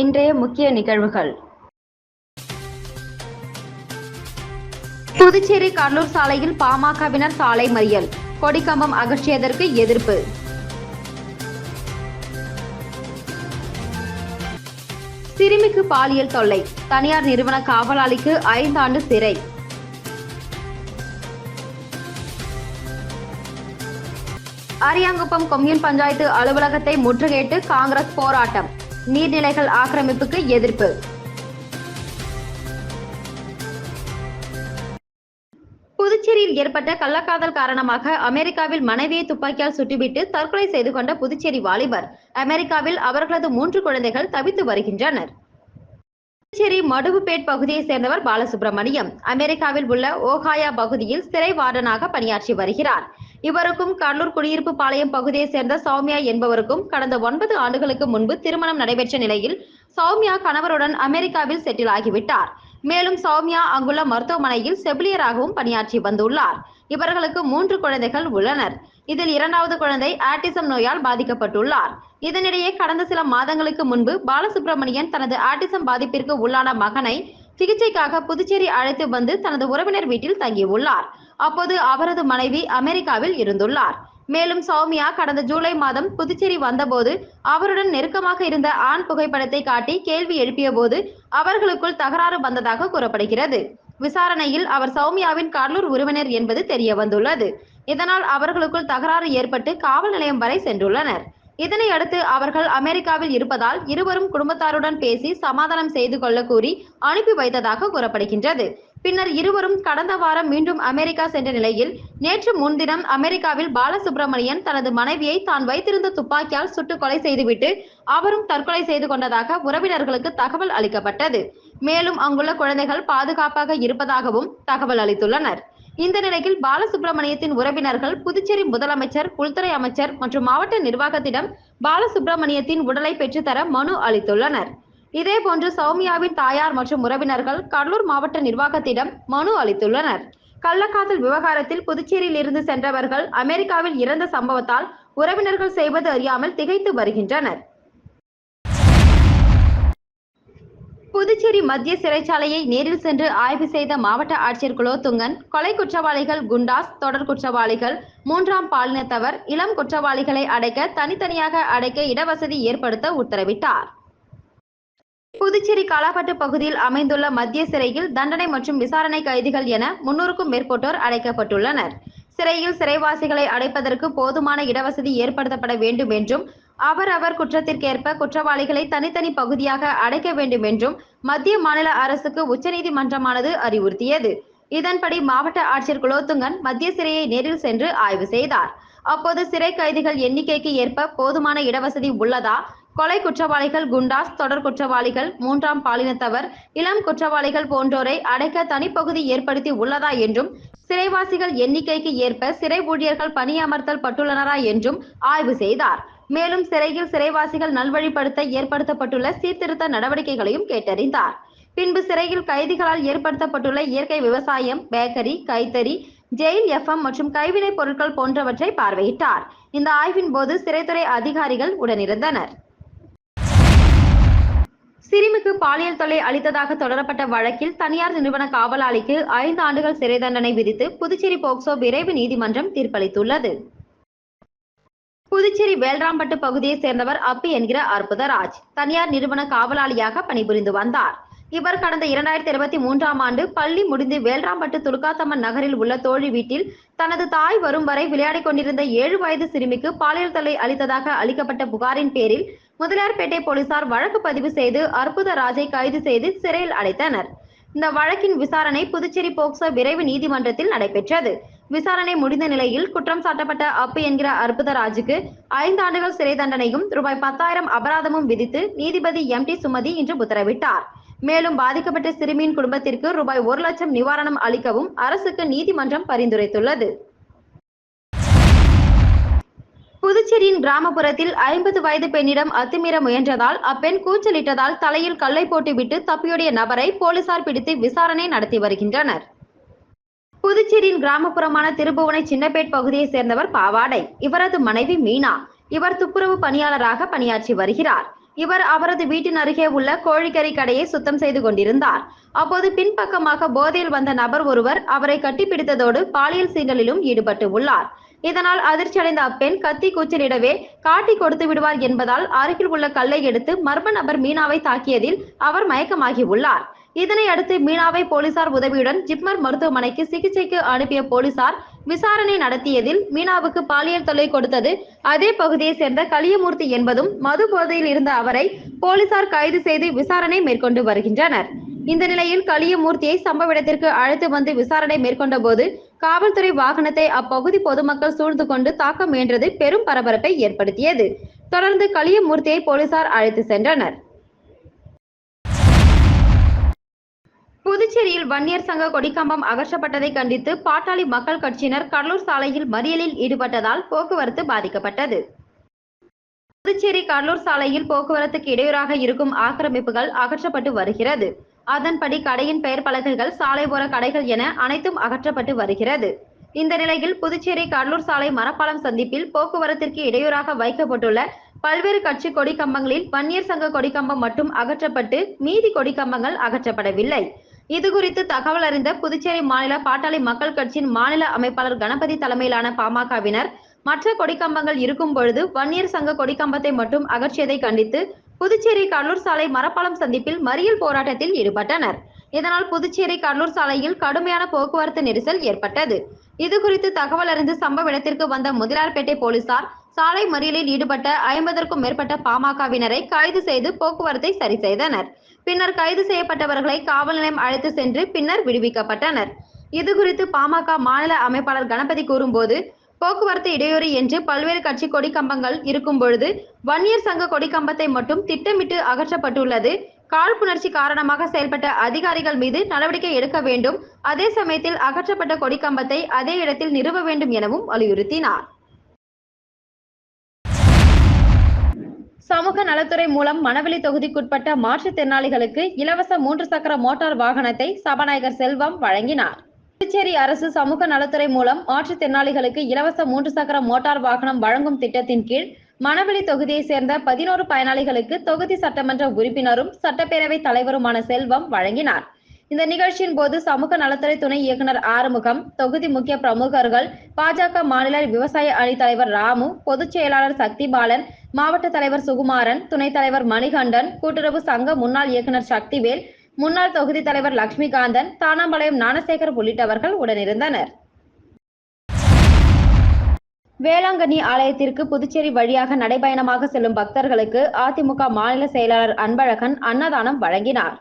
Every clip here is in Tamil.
இன்றைய முக்கிய நிகழ்வுகள். புதுச்சேரி கடலூர் சாலையில் பாமகவினர் சாலை மறியல். கொடிக்கம்பம் அகற்றியதற்கு எதிர்ப்பு. சிறுமிக்கு பாலியல் தொல்லை. தனியார் நிறுவன காவலாளிக்கு ஐந்தாண்டு சிறை. அரியாங்குப்பம் கொம்யூன் பஞ்சாயத்து அலுவலகத்தை முற்றுகையிட்டு காங்கிரஸ் போராட்டம். நீர்நிலைகள் ஆக்கிரமிப்புக்கு எதிர்ப்பு. புதுச்சேரியில் ஏற்பட்ட கள்ளக்காதல் காரணமாக அமெரிக்காவில் மனைவியை துப்பாக்கியால் சுட்டுவிட்டு தற்கொலை செய்து கொண்ட புதுச்சேரி வாலிபர். அமெரிக்காவில் அவர்களது மூன்று குழந்தைகள் தவித்து வருகின்றனர். புதுச்சேரி மடுவுப்பேட் பகுதியைச் சேர்ந்தவர் பாலசுப்ரமணியம். அமெரிக்காவில் உள்ள ஓகாயா பகுதியில் சிறை வார்டனாக பணியாற்றி வருகிறார். இவருக்கும் கடலூர் குடியிருப்பு பாளையம் பகுதியைச் சேர்ந்த சௌமியா என்பவருக்கும் கடந்த ஒன்பது ஆண்டுகளுக்கு முன்பு திருமணம் நடைபெற்ற நிலையில் சௌமியா கணவருடன் அமெரிக்காவில் செட்டில் ஆகிவிட்டார். மேலும் சௌமியா அங்குள்ள மருத்துவமனையில் செவிலியராகவும் பணியாற்றி வந்துள்ளார். இவர்களுக்கு மூன்று குழந்தைகள் உள்ளனர். இதில் இரண்டாவது குழந்தை ஆட்டிசம் நோயால் பாதிக்கப்பட்டுள்ளார். இதனிடையே கடந்த சில மாதங்களுக்கு முன்பு பாலசுப்ரமணியன் தனது ஆட்டிசம் பாதிப்பிற்கு உள்ளான மகனை சிகிச்சைக்காக புதுச்சேரி அழைத்து வந்து தனது உறவினர் வீட்டில் தங்கியுள்ளார். அப்போது அவரது மனைவி அமெரிக்காவில் இருந்துள்ளார். மேலும் சௌமியா கடந்த ஜூலை மாதம் புதுச்சேரி வந்தபோது அவருடன் நெருக்கமாக இருந்த ஆண் புகைப்படத்தை காட்டி கேள்வி எழுப்பிய போது அவர்களுக்குள் தகராறு வந்ததாக கூறப்படுகிறது. விசாரணையில் அவர் சௌமியாவின் கடலூர் உறவினர் என்பது தெரிய வந்துள்ளது இதனால் அவர்களுக்குள் தகராறு ஏற்பட்டு காவல் நிலையம் வரை சென்றுள்ளனர். இதனை அடுத்து அவர்கள் அமெரிக்காவில் இருப்பதால் இருவரும் குடும்பத்தாருடன் பேசி சமாதானம் செய்து கொள்ள கூறி அனுப்பி வைத்ததாக கூறப்படுகின்றது. பின்னர் இருவரும் கடந்த வாரம் மீண்டும் அமெரிக்கா சென்ற நிலையில் நேற்று முன்தினம் அமெரிக்காவில் பாலசுப்ரமணியன் தனது மனைவியை தான் வைத்திருந்த துப்பாக்கியால் சுட்டு கொலை செய்துவிட்டு அவரும் தற்கொலை செய்து கொண்டதாக உறவினர்களுக்கு தகவல் அளிக்கப்பட்டது. மேலும் அங்குள்ள குழந்தைகள் பாதுகாப்பாக இருப்பதாகவும் தகவல் அளித்துள்ளனர். இந்த நிலையில் பாலசுப்ரமணியத்தின் உறவினர்கள் புதுச்சேரி முதலமைச்சர் உள்துறை அமைச்சர் மற்றும் மாவட்ட நிர்வாகத்திடம் பாலசுப்ரமணியத்தின் உடலை பெற்றுத்தர மனு அளித்துள்ளனர். இதேபோன்று சௌமியாவின் தாயார் மற்றும் உறவினர்கள் கடலூர் மாவட்ட நிர்வாகத்திடம் மனு அளித்துள்ளனர். கள்ளக்காதல் விவகாரத்தில் புதுச்சேரியில் இருந்து சென்றவர்கள் அமெரிக்காவில் இறந்த சம்பவத்தால் உறவினர்கள் செய்வது அறியாமல் திகைத்து வருகின்றனர். புதுச்சேரி மத்திய சிறைச்சாலையை நேரில் சென்று ஆய்வு செய்த மாவட்ட ஆட்சியர் குலோத்துங்கன் கொலை குற்றவாளிகள் குண்டாஸ் தொடர் குற்றவாளிகள் மூன்றாம் பாலினத்தவர் இளம் குற்றவாளிகளை அடைக்க தனித்தனியாக அடைக்க இடவசதி ஏற்படுத்த உத்தரவிட்டார். புதுச்சேரி காலாப்பட்டு பகுதியில் அமைந்துள்ள மத்திய சிறையில் தண்டனை மற்றும் விசாரணை கைதிகள் என முன்னூறுக்கும் மேற்பட்டோர் அடைக்கப்பட்டுள்ளனர். சிறையில் சிறைவாசிகளை அடைப்பதற்கு போதுமான இடவசதி ஏற்படுத்தப்பட வேண்டும் என்றும் அவரவர் குற்றத்திற்கேற்ப குற்றவாளிகளை தனித்தனி பகுதியாக அடைக்க வேண்டும் என்றும் மத்திய மாநில அரசுக்கு உச்சநீதிமன்றமானது அறிவுறுத்தியது. இதன்படி மாவட்ட ஆட்சியர் குலோத்துங்கன் மத்திய சிறையை நேரில் சென்று ஆய்வு செய்தார். அப்போது சிறை கைதிகள் எண்ணிக்கைக்கு ஏற்ப போதுமான இடவசதி உள்ளதா? கொலை குற்றவாளிகள் குண்டாஸ் தொடர் குற்றவாளிகள் மூன்றாம் பாலினத்தவர் இளம் குற்றவாளிகள் போன்றோரை அடைக்க தனிப்பகுதி ஏற்படுத்தி உள்ளதா என்றும் சிறைவாசிகள் எண்ணிக்கைக்கு ஏற்ப சிறை ஊழியர்கள் பணியமர்த்தல் பட்டுள்ளனரா என்றும் ஆய்வு செய்தார். மேலும் சிறையில் சிறைவாசிகள் நல்வழிப்படுத்த ஏற்படுத்தப்பட்டுள்ள சீர்திருத்த நடவடிக்கைகளையும் கேட்டறிந்தார். பின்பு சிறையில் கைதிகளால் ஏற்படுத்தப்பட்டுள்ள இயற்கை விவசாயம் பேக்கரி கைத்தறி ஜெயில் எஃப்எம் மற்றும் கைவினைப் பொருட்கள் போன்றவற்றை பார்வையிட்டார். இந்த ஆய்வின் போது சிறைத்துறை அதிகாரிகள் உடனிருந்தனர். சிறுமிக்கு பாலியல் தொல்லை அளித்ததாக தொடரப்பட்ட வழக்கில் தனியார் நிறுவன காவலாளிக்கு ஐந்து ஆண்டுகள் சிறை தண்டனை விதித்து புதுச்சேரி போக்சோ விரைவு நீதிமன்றம் தீர்ப்பளித்துள்ளது. புதுச்சேரி வேல்ராம்பட்டு பகுதியைச் சேர்ந்தவர் அப்பி என்கிற அற்புதராஜ். தனியார் நிறுவன காவலாளியாக பணிபுரிந்து வந்தார். இவர் கடந்த இரண்டாயிரத்தி இருபத்தி மூன்றாம் ஆண்டு பள்ளி முடிந்து வேல்ராம்பட்டு துலுக்காத்தம்மன் நகரில் உள்ள தோழி வீட்டில் தனது தாய் வரும் வரை விளையாடிக் கொண்டிருந்த ஏழு வயது சிறுமிக்கு பாலியல் தொல்லை அளித்ததாக அளிக்கப்பட்ட புகாரின் பேரில் முதலியார்பேட்டை போலீசார் வழக்கு பதிவு செய்து அற்புதராஜை கைது செய்து சிறையில் அடைத்தனர். இந்த வழக்கின் விசாரணை புதுச்சேரி போக்சோ விரைவு நீதிமன்றத்தில் நடைபெற்றது. விசாரணை முடிந்த நிலையில் குற்றம் சாட்டப்பட்ட அப்பு என்கிற அற்புதராஜுக்கு ஐந்து ஆண்டுகள் சிறை தண்டனையும் ரூபாய் பத்தாயிரம் அபராதமும் விதித்து நீதிபதி எம் டி சுமதி இன்று உத்தரவிட்டார். மேலும் பாதிக்கப்பட்ட சிறுமியின் குடும்பத்திற்கு ரூபாய் ஒரு லட்சம் நிவாரணம் அளிக்கவும் அரசுக்கு நீதிமன்றம் பரிந்துரைத்துள்ளது. புதுச்சேரியின் கிராமப்புறத்தில் ஐம்பது வயது பெண்ணிடம் அத்துமீற முயன்றதால் அப்பெண் கூச்சலிட்டதால் தலையில் கல்லை போட்டுவிட்டு தப்பியோடிய நபரை போலீசார் பிடித்து விசாரணை நடத்தி வருகின்றனர். புதுச்சேரியின் கிராமப்புறமான திருபுவனை சின்னப்பேட் பகுதியைச் சேர்ந்தவர் பாவாடை. இவரது மனைவி மீனா. இவர் துப்புரவு பணியாளராக பணியாற்றி வருகிறார். இவர் அவரது வீட்டின் அருகே உள்ள கோழிக்கறி கடையை சுத்தம் செய்து கொண்டிருந்தார். அப்போது பின்பக்கமாக போதையில் வந்த நபர் ஒருவர் அவரை கட்டிப்பிடித்ததோடு பாலியல் சீண்டலிலும் ஈடுபட்டு உள்ளார். இதனால் அதிர்ச்சியடைந்த அப்பெண் கத்தி கூச்சலிடவே காட்டி கொடுத்து விடுவார் என்பதால் அருகில் உள்ள கல்லை எடுத்து மர்ம நபர் மீனாவை தாக்கியதில் அவர் மயக்கமாகி உள்ளார். இதனை அடுத்து மீனாவை போலீசார் உதவியுடன் ஜிப்மர் மருத்துவமனைக்கு சிகிச்சைக்கு அனுப்பிய போலீசார் விசாரணை நடத்தியதில் மீனாவுக்கு பாலியல் தொல்லை கொடுத்தது. அதே பகுதியை சேர்ந்த கலியமூர்த்தி என்பதும் மது போதையில் இருந்த அவரை போலீசார் கைது செய்து விசாரணை மேற்கொண்டு வருகின்றனர். இந்த நிலையில் கலியமூர்த்தியை சம்பவ இடத்திற்கு அழைத்து வந்து விசாரணை மேற்கொண்ட போது காவல்துறை வாகனத்தை அப்பகுதி பொதுமக்கள் சூழ்ந்து கொண்டு தாக்க முயன்றது பெரும் பரபரப்பை ஏற்படுத்தியது. தொடர்ந்து கலியமூர்த்தியை போலீசார் அழைத்து சென்றனர். புதுச்சேரியில் வன்னியர் சங்க கொடிக்கம்பம் அகற்றப்பட்டதை கண்டித்து பாட்டாளி மக்கள் கட்சியினர் கடலூர் சாலையில் மறியலில் ஈடுபட்டதால் போக்குவரத்து பாதிக்கப்பட்டது. புதுச்சேரி கடலூர் சாலையில் போக்குவரத்துக்கு இடையூறாக இருக்கும் ஆக்கிரமிப்புகள் அகற்றப்பட்டு வருகிறது. அதன்படி கடையின் பெயர் பலகைகள் சாலை ஓர கடைகள் என அனைத்தும் அகற்றப்பட்டு வருகிறது. இந்த நிலையில் புதுச்சேரி கடலூர் சாலை மரப்பாலம் சந்திப்பில் போக்குவரத்திற்கு இடையூறாக வைக்கப்பட்டுள்ள பல்வேறு கட்சி கொடிக்கம்பங்களில் வன்னியர் சங்க கொடிக்கம்பம் மட்டும் அகற்றப்பட்டு மீதி கொடிக்கம்பங்கள் அகற்றப்படவில்லை. இது குறித்து தகவல் அறிந்த புதுச்சேரி மாநில பாட்டாளி மக்கள் கட்சியின் மாநில அமைப்பாளர் கணபதி தலைமையிலான பாமகவினர் மற்ற கொடிக்கம்பங்கள் இருக்கும் பொழுது வன்னியர் சங்க கொடிக்கம்பத்தை மட்டும் அகற்றியதை கண்டித்து புதுச்சேரி கடலூர் சாலை மரப்பாலம் சந்திப்பில் மறியல் போராட்டத்தில் ஈடுபட்டனர். இதனால் புதுச்சேரி கடலூர் சாலையில் கடுமையான போக்குவரத்து நெரிசல் ஏற்பட்டது. இது குறித்து தகவல் அறிந்து சம்பவ இடத்திற்கு வந்த முதலார்பேட்டை போலீசார் சாலை மறியலில் ஈடுபட்ட ஐம்பதற்கும் மேற்பட்ட பாமகவினரை கைது செய்து போக்குவரத்தை சரி செய்தனர். பின்னர் கைது செய்யப்பட்டவர்களை காவல் நிலையம் அழைத்து சென்று பின்னர் விடுவிக்கப்பட்டனர். இது குறித்து பாமக மாநில அமைப்பாளர் கணபதி கூறும்போது போக்குவரத்து இடையூறு என்று பல்வேறு கட்சி கொடிக்கம்பங்கள் இருக்கும் பொழுது வன்னியர் சங்க கொடிக்கம்பத்தை மட்டும் திட்டமிட்டு அகற்றப்பட்டுள்ளது. காழ்ப்புணர்ச்சி காரணமாக செயல்பட்ட அதிகாரிகள் மீது நடவடிக்கை எடுக்க வேண்டும். அதே சமயத்தில் அகற்றப்பட்ட கொடிக்கம்பத்தை அதே இடத்தில் நிறுவ வேண்டும் எனவும் வலியுறுத்தினார். சமூக நலத்துறை மூலம் மணவெளி தொகுதிக்குட்பட்ட மாற்றுத்திறனாளிகளுக்கு இலவச மூன்று சக்கர மோட்டார் வாகனத்தை சபாநாயகர் செல்வம் வழங்கினார். புதுச்சேரி அரசு சமூக நலத்துறை மூலம் மாற்றுத்திறனாளிகளுக்கு இலவச மூன்று சக்கர மோட்டார் வாகனம் வழங்கும் திட்டத்தின் கீழ் மணவெளி தொகுதியை சேர்ந்த பதினோரு பயனாளிகளுக்கு தொகுதி சட்டமன்ற உறுப்பினரும் சட்டப்பேரவை தலைவருமான செல்வம் வழங்கினார். இந்த நிகழ்ச்சியின் போது சமூக நலத்துறை துணை இயக்குனர் ஆறுமுகம் தொகுதி முக்கிய பிரமுகர்கள் பாஜக மாநில விவசாய அணி தலைவர் ராமு பொதுச் செயலாளர் சக்திபாலன் மாவட்ட தலைவர் சுகுமாரன் துணைத் தலைவர் மணிகண்டன் கூட்டுறவு சங்க முன்னாள் இயக்குனர் சக்திவேல் முன்னாள் தொகுதி தலைவர் லட்சுமிகாந்தன் தானாம்பாளையம் ஞானசேகர் உள்ளிட்டவர்கள் உடனிருந்தனர். வேளாங்கண்ணி ஆலயத்திற்கு புதுச்சேரி வழியாக நடைபயணமாக செல்லும் பக்தர்களுக்கு அதிமுக மாநில செயலாளர் அன்பழகன் அன்னதானம் வழங்கினார்.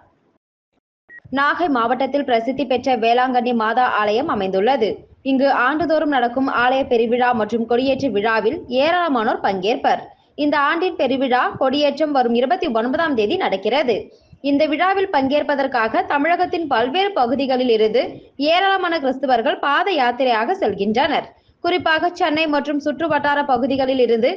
நாகை மாவட்டத்தில் பிரசித்தி பெற்ற வேளாங்கண்ணி மாதா ஆலயம் அமைந்துள்ளது. இங்கு ஆண்டுதோறும் நடக்கும் ஆலய பெருவிழா மற்றும் கொடியேற்று விழாவில் ஏராளமானோர் பங்கேற்பர். இந்த ஆண்டின் பெருவிழா கொடியேற்றம் வரும் இருபத்தி ஒன்பதாம் தேதி நடக்கிறது. இந்த விழாவில் பங்கேற்பதற்காக தமிழகத்தின் பல்வேறு பகுதிகளில் இருந்து ஏராளமான கிறிஸ்துவர்கள் பாத யாத்திரையாக செல்கின்றனர். குறிப்பாக சென்னை மற்றும் சுற்று வட்டார பகுதிகளில் இருந்து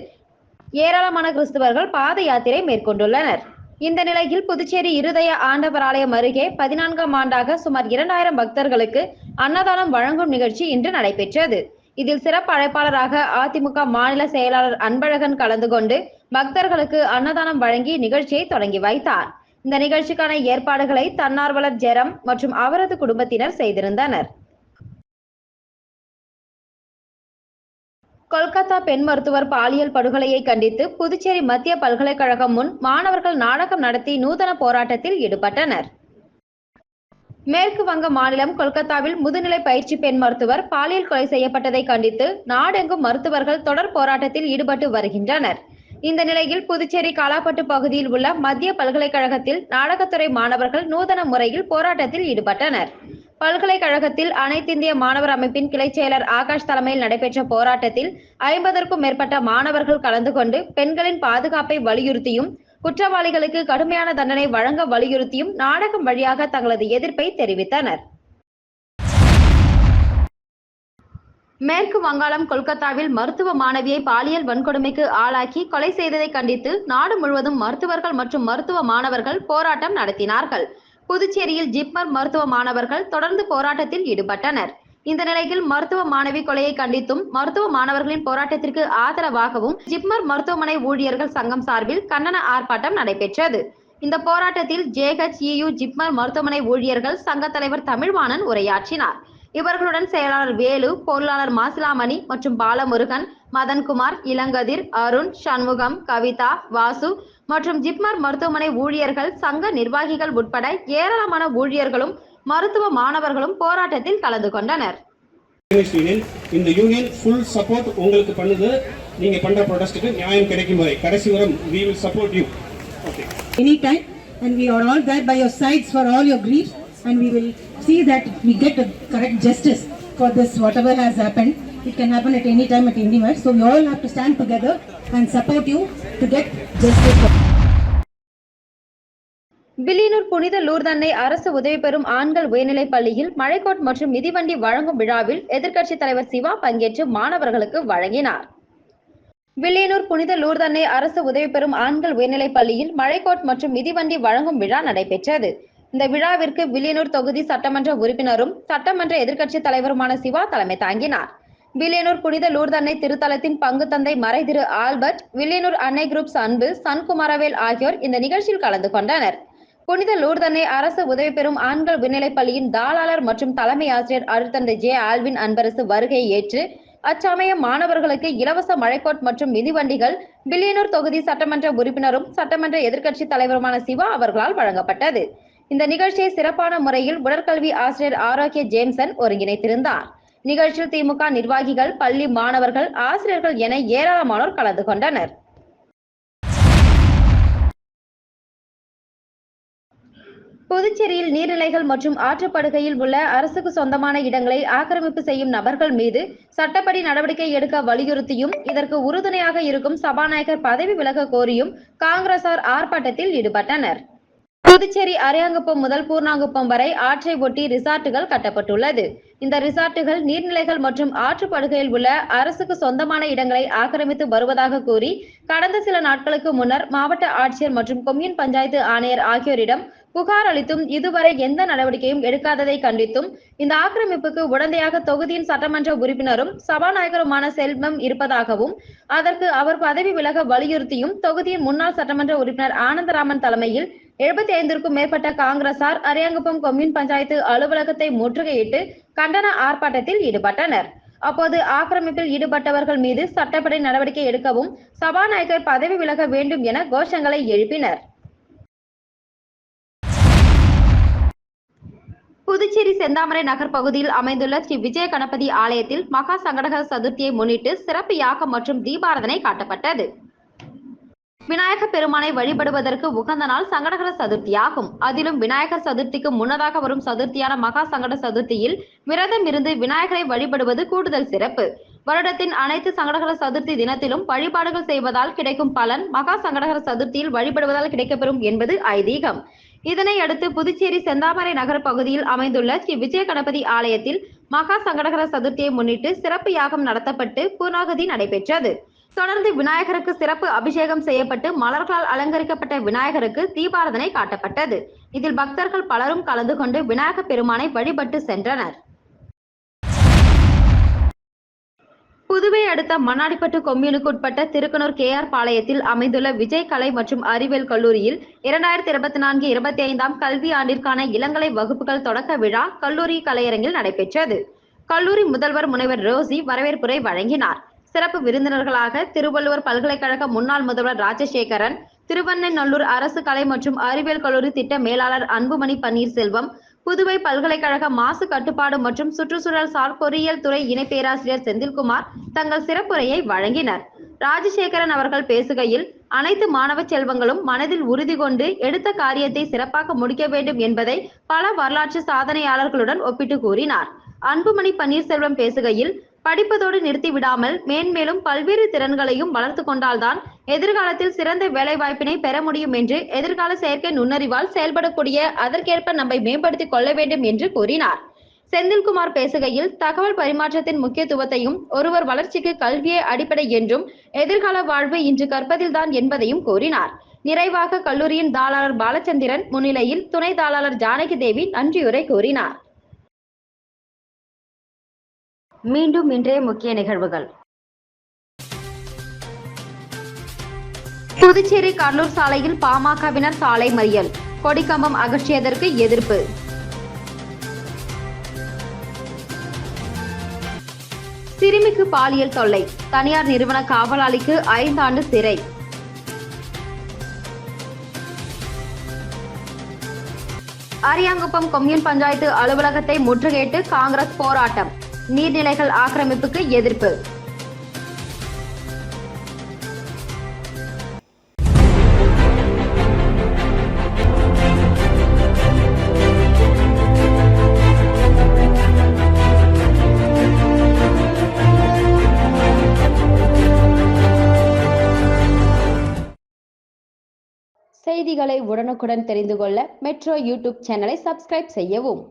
ஏராளமான கிறிஸ்தவர்கள் பாத யாத்திரை மேற்கொண்டுள்ளனர். இந்த நிலையில் புதுச்சேரி இருதய ஆண்டவர் ஆலயம் அருகே பதினான்காம் ஆண்டாக சுமார் இரண்டாயிரம் பக்தர்களுக்கு அன்னதானம் வழங்கும் நிகழ்ச்சி இன்று நடைபெற்றது. இதில் சிறப்பு அழைப்பாளராக அதிமுக மாநில செயலாளர் அன்பழகன் கலந்து கொண்டு பக்தர்களுக்கு அன்னதானம் வழங்கி நிகழ்ச்சியை தொடங்கி வைத்தார். இந்த நிகழ்ச்சிக்கான ஏற்பாடுகளை தன்னார்வலர் ஜெரம் மற்றும் அவரது குடும்பத்தினர் செய்திருந்தனர். கொல்கத்தா பெண் மருத்துவர் பாலியல் படுகொலையை கண்டித்து புதுச்சேரி மத்திய பல்கலைக்கழகம் முன் மாணவர்கள் நாடகம் நடத்தி நூதன போராட்டத்தில் ஈடுபட்டனர். மேற்கு வங்க மாநிலம் கொல்கத்தாவில் முதுநிலை பயிற்சி பெண் மருத்துவர் பாலியல் கொலை செய்யப்பட்டதை கண்டித்து நாடெங்கும் மருத்துவர்கள் தொடர் போராட்டத்தில் ஈடுபட்டு வருகின்றனர். இந்த நிலையில் புதுச்சேரி காலாப்பட்டு பகுதியில் உள்ள மத்திய பல்கலைக்கழகத்தில் நாடகத்துறை மாணவர்கள் நூதன முறையில் போராட்டத்தில் ஈடுபட்டனர். பல்கலைக்கழகத்தில் அனைத்திந்திய மாணவர் அமைப்பின் கிளைச் செயலர் ஆகாஷ் தலைமையில் நடைபெற்ற போராட்டத்தில் ஐம்பதற்கும் மேற்பட்ட மாணவர்கள் கலந்து கொண்டு பெண்களின் பாதுகாப்பை வலியுறுத்தியும் குற்றவாளிகளுக்கு கடுமையான தண்டனை வழங்க வலியுறுத்தியும் நாடகம் வழியாக தங்களது எதிர்ப்பை தெரிவித்தனர். மேற்கு வங்காளம் கொல்கத்தாவில் மருத்துவ மாணவியை பாலியல் வன்கொடுமைக்கு ஆளாக்கி கொலை செய்ததை கண்டித்து நாடு முழுவதும் மருத்துவர்கள் மற்றும் மருத்துவ மாணவர்கள் போராட்டம் நடத்தினார்கள். புதுச்சேரியில் ஜிப்மர் மருத்துவ மாணவர்கள் தொடர்ந்து போராட்டத்தில் ஈடுபட்டனர். இந்த நிலையில் மருத்துவ மாணவி கொலையை கண்டித்தும் மருத்துவ மாணவர்களின் போராட்டத்திற்கு ஆதரவாகவும் ஜிப்மர் மருத்துவமனை ஊழியர்கள் சங்கம் சார்பில் கண்டன ஆர்ப்பாட்டம் நடைபெற்றது. இந்த போராட்டத்தில் ஜேஹெச்இயு ஜிப்மர் மருத்துவமனை ஊழியர்கள் சங்க தலைவர் தமிழ்வாணன் உரையாற்றினார். இவர்களுடன் செயலாளர் வேலு பொருளாளர் மாசிலாமணி மற்றும் பாலமுருகன் மதன்குமார் இளங்கதிர் அருண் சண்முகம் கவிதா வாசு மற்றும் ஜிப்மர் மருத்துவமனை ஊழியர்கள் சங்க நிர்வாகிகள் உட்பட ஏராளமான ஊழியர்களும் மருத்துவ மாணவர்களும் போராட்டத்தில் கலந்து கொண்டனர். இந்த யூனியன் ஃபுல் சப்போர்ட் உங்களுக்கு பண்ணுது. நீங்க பண்ற ப்ரொடெஸ்ட்டுக்கு நியாயம் கிடைக்கும் வரை. கடைசி வரை we will support you. Okay anytime and we are all there by your sides for all your griefs and we will see that we get the correct justice for this whatever has happened. It can happen at any time at anywhere so we all have to stand together and support you to get justice Villianur புனித லூர்தன்னை அரசு உதவி பெறும் ஆண்கள் உயர்நிலைப் பள்ளியில் மழைக்கோட் மற்றும் மிதிவண்டி வழங்கும் விழாவில் எதிர்க்கட்சித் தலைவர் சிவா பங்கேற்று மாணவர்களுக்கு வழங்கினார். வில்லியனூர் புனித லூர்தன்னை அரசு உதவி பெறும் ஆண்கள் உயர்நிலைப் பள்ளியில் மழைக்கோட் மற்றும் மிதிவண்டி வழங்கும் விழா நடைபெற்றது. இந்த விழாவிற்கு வில்லியனூர் தொகுதி சட்டமன்ற உறுப்பினரும் சட்டமன்ற எதிர்க்கட்சித் தலைவருமான சிவா தலைமை தாங்கினார். வில்லியனூர் புனித லூர்தன்னை திருத்தலத்தின் பங்கு தந்தை மறை திரு ஆல்பர்ட் வில்லியனூர் அன்னை குரூப்ஸ் அன்பு சன்குமாரவேல் ஆகியோர் இந்த நிகழ்ச்சியில் கலந்து கொண்டனர். புனித லூர்தன்னை அரசு உதவி பெறும் ஆண்கள் உயர்நிலைப் பள்ளியின் தாளாளர் மற்றும் தலைமை ஆசிரியர் அருத்தந்தை ஜே ஆல்வின் அன்பரசு வருகையை ஏற்று அச்சமய மாணவர்களுக்கு இலவச மழைக்கோட் மற்றும் மிதிவண்டிகள் பில்லியனூர் தொகுதி சட்டமன்ற உறுப்பினரும் சட்டமன்ற எதிர்க்கட்சி தலைவருமான சிவா அவர்களால் வழங்கப்பட்டது. இந்த நிகழ்ச்சியை சிறப்பான முறையில் உடற்கல்வி ஆசிரியர் ஆரோக்கிய ஜேம்சன் ஒருங்கிணைத்திருந்தார். நிகழ்ச்சியில் திமுக நிர்வாகிகள் பள்ளி மாணவர்கள் ஆசிரியர்கள் என ஏராளமானோர் கலந்து கொண்டனர். புதுச்சேரியில் நீர்நிலைகள் மற்றும் ஆற்றுப்படுகையில் உள்ள அரசுக்கு சொந்தமான இடங்களை ஆக்கிரமிப்பு செய்யும் நபர்கள் மீது சட்டப்படி நடவடிக்கை எடுக்க வலியுறுத்தியும் இதற்கு உறுதுணையாக இருக்கும் சபாநாயகர் பதவி விலக கோரியும் காங்கிரசார் ஆர்ப்பாட்டத்தில் ஈடுபட்டனர். புதுச்சேரி அரையாங்குப்பம் முதல் பூர்ணாங்குப்பம் வரை ஆற்றை ஒட்டி ரிசார்ட்டுகள் கட்டப்பட்டுள்ளது. இந்த ரிசார்ட்டுகள் நீர்நிலைகள் மற்றும் ஆற்றுப்படுகையில் உள்ள அரசுக்கு சொந்தமான இடங்களை ஆக்கிரமித்து வருவதாக கூறி கடந்த சில நாட்களுக்கு முன்னர் மாவட்ட ஆட்சியர் மற்றும் கொம்யூன் பஞ்சாயத்து ஆணையர் ஆகியோரிடம் புகார் அளித்தும் இதுவரை எந்த நடவடிக்கையும் எடுக்காததை கண்டித்தும் இந்த ஆக்கிரமிப்புக்கு உடந்தையாக தொகுதியின் சட்டமன்ற உறுப்பினரும் சபாநாயகருமான செல்வம் இருப்பதாகவும் அதற்கு அவர் பதவி விலக வலியுறுத்தியும் தொகுதியின் முன்னாள் சட்டமன்ற உறுப்பினர் ஆனந்தராமன் தலைமையில் எழுபத்தி ஐந்திற்கும் மேற்பட்ட காங்கிரசார் அரியாங்குப்பம் கொம்யூன் பஞ்சாயத்து அலுவலகத்தை முற்றுகையிட்டு கண்டன ஆர்ப்பாட்டத்தில் ஈடுபட்டனர். அப்போது ஆக்கிரமிப்பில் ஈடுபட்டவர்கள் மீது சட்டப்படி நடவடிக்கை எடுக்கவும் சபாநாயகர் பதவி விலக வேண்டும் என கோஷங்களை எழுப்பினர். புதுச்சேரி செந்தாமரை நகர் பகுதியில் அமைந்துள்ள ஸ்ரீ விஜய கணபதி ஆலயத்தில் மகா சங்கடக சதுர்த்தியை முன்னிட்டு சிறப்பு யாகம் மற்றும் தீபாரதனை காட்டப்பட்டது. விநாயக பெருமானை வழிபடுவதற்கு உகந்த நாள் சங்கடகர சதுர்த்தியாகும். அதிலும் விநாயகர் சதுர்த்திக்கு முன்னதாக வரும் சதுர்த்தியான மகா சங்கட சதுர்த்தியில் விரதம் இருந்து விநாயகரை வழிபடுவது கூடுதல் சிறப்பு. வருடத்தின் அனைத்து சங்கடகர சதுர்த்தி தினத்திலும் வழிபாடுகள் செய்வதால் கிடைக்கும் பலன் மகா சங்கடகர சதுர்த்தியில் வழிபடுவதால் கிடைக்கப்பெறும் என்பது ஐதீகம். இதனை அடுத்து புதுச்சேரி செந்தாமரை நகர் பகுதியில் அமைந்துள்ள ஸ்ரீ விஜய கணபதி ஆலயத்தில் மகா சங்கடகர சதுர்த்தியை முன்னிட்டு சிறப்பு யாகம் நடத்தப்பட்டு பூர்ணாகதி நடைபெற்றது. தொடர்ந்து விநாயகருக்கு சிறப்பு அபிஷேகம் செய்யப்பட்டு மலர்களால் அலங்கரிக்கப்பட்ட விநாயகருக்கு தீபாரதனை காட்டப்பட்டது. இதில் பக்தர்கள் பலரும் கலந்து கொண்டு விநாயகப் பெருமானை வழிபட்டு சென்றனர். புதுவை அடுத்த மண்ணாடிப்பட்டு கொம்யூனுக்கு உட்பட்ட திருக்கனூர் கே ஆர் பாளையத்தில் அமைந்துள்ள விஜய் கலை மற்றும் அறிவியல் கல்லூரியில் இரண்டாயிரத்தி இருபத்தி நான்கு இருபத்தி ஐந்தாம் கல்வி ஆண்டிற்கான இளங்கலை வகுப்புகள் தொடக்க விழா கல்லூரி கலையரங்கில் நடைபெற்றது. கல்லூரி முதல்வர் முனைவர் ரோசி வரவேற்புரை வழங்கினார். சிறப்பு விருந்தினர்களாக திருவள்ளுவர் பல்கலைக்கழக முன்னாள் முதல்வர் ராஜசேகரன் திருவண்ணநல்லூர் அரசு கலை மற்றும் அறிவியல் கல்லூரி திட்ட மேலாளர் அன்புமணி பன்னீர்செல்வம் புதுவை பல்கலைக்கழக மாசு கட்டுப்பாடு மற்றும் சுற்றுச்சூழல் சார் பொறியியல் துறை இணை பேராசிரியர் செந்தில்குமார் தங்கள் சிறப்புரையை வழங்கினர். ராஜசேகரன் அவர்கள் பேசுகையில் அனைத்து மாணவ செல்வங்களும் மனதில் உறுதி கொண்டு எடுத்த காரியத்தை சிறப்பாக முடிக்க வேண்டும் என்பதை பல வரலாற்று சாதனையாளர்களுடன் ஒப்பிட்டு கூறினார். அன்புமணி பன்னீர்செல்வம் பேசுகையில் படிப்பதோடு நிறுத்தி விடாமல் மேன்மேலும் பல்வேறு திறன்களையும் வளர்த்து கொண்டால்தான் எதிர்காலத்தில் சிறந்த வேலைவாய்ப்பினை பெற முடியும் என்று எதிர்கால செயற்கை நுண்ணறிவால் செயல்படக்கூடிய அதற்கேற்ப நம்மை மேம்படுத்திக் கொள்ள வேண்டும் என்று கூறினார். செந்தில்குமார் பேசுகையில் தகவல் பரிமாற்றத்தின் முக்கியத்துவத்தையும் ஒருவர் வளர்ச்சிக்கு கல்வியே அடிப்படை என்றும் எதிர்கால வாழ்வு இன்று கற்பதில்தான் என்பதையும் கூறினார். நிறைவாக கல்லூரியின் தாளாளர் பாலச்சந்திரன் முன்னிலையில் துணை தாளாளர் ஜானகி தேவி நன்றியுரை கூறினார். மீண்டும் இன்றைய முக்கிய நிகழ்வுகள். புதுச்சேரி கடலூர் சாலையில் பாமகவினர் சாலை மறியல். கொடிக்கம்பம் அகற்றியதற்கு எதிர்ப்பு. சிறுமிக்கு பாலியல் தொல்லை. தனியார் நிறுவன காவலாளிக்கு ஐந்தாண்டு சிறை. அரியாங்குப்பம் கொம்யூன் பஞ்சாயத்து அலுவலகத்தை முற்றுகையிட்டு காங்கிரஸ் போராட்டம். நீர்நிலைகள் ஆக்கிரமிப்புக்கு எதிர்ப்பு. செய்திகளை உடனுக்குடன் தெரிந்து கொள்ள மெட்ரோ யூடியூப் சேனலை சப்ஸ்கிரைப் செய்யவும்.